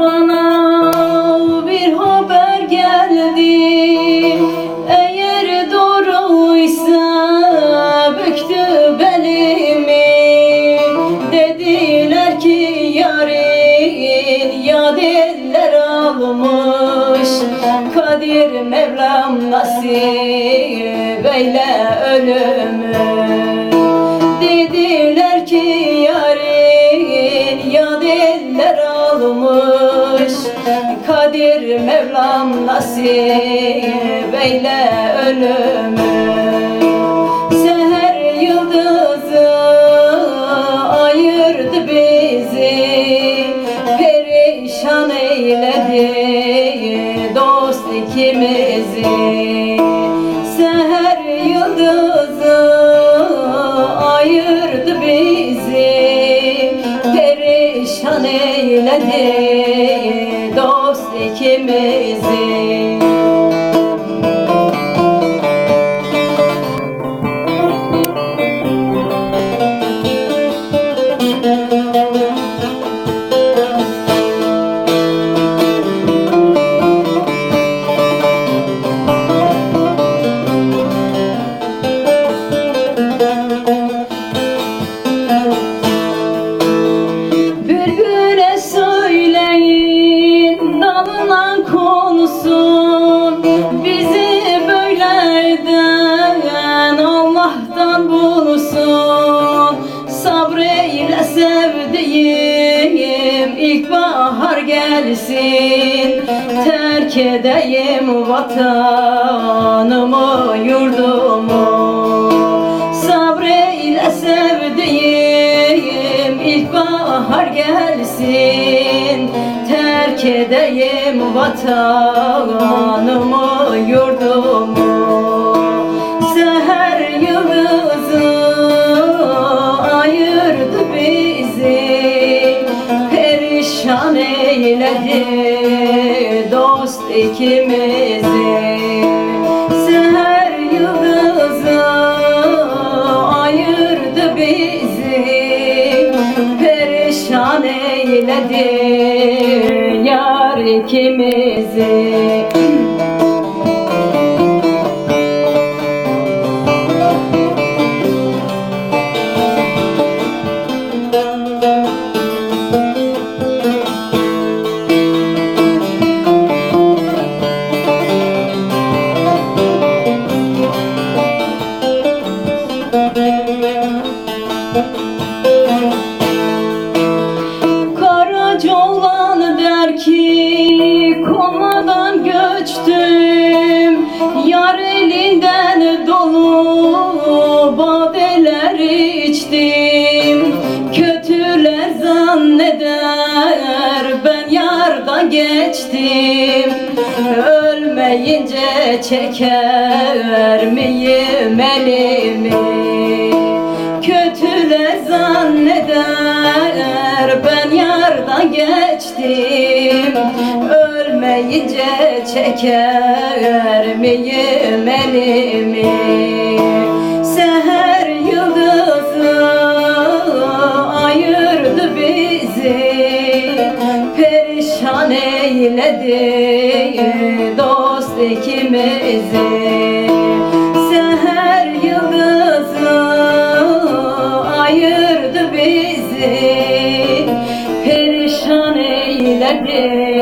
bana nasip eyle ölümü. Dediler ki yarın ya diller almış. Kadir Mevlam nasip eyle ölümü eyledi dost ikimizi sevdiğim ilkbahar gelsin. Terk edeyim vatanımı yurdumu. Sabreyle sevdiğim ilkbahar gelsin. Terk edeyim vatanımı yurdumu eyledi dost ikimizi Seher yıldızı ayırdı bizi. Perişan eyledi yar ikimizi göçtüm Yar elinden dolu badeler içtim. Kötüler zanneder ben yardan geçtim. Ölmeyince çeker miyim elimi? Kötüler zanneder ben yardan geçtim Ölmeyince çeker miyim elimi? Seher yıldızı ayırdı bizi. Perişan eyledi dost ikimizi. Seher yıldızı ayırdı bizi. Perişan eyledi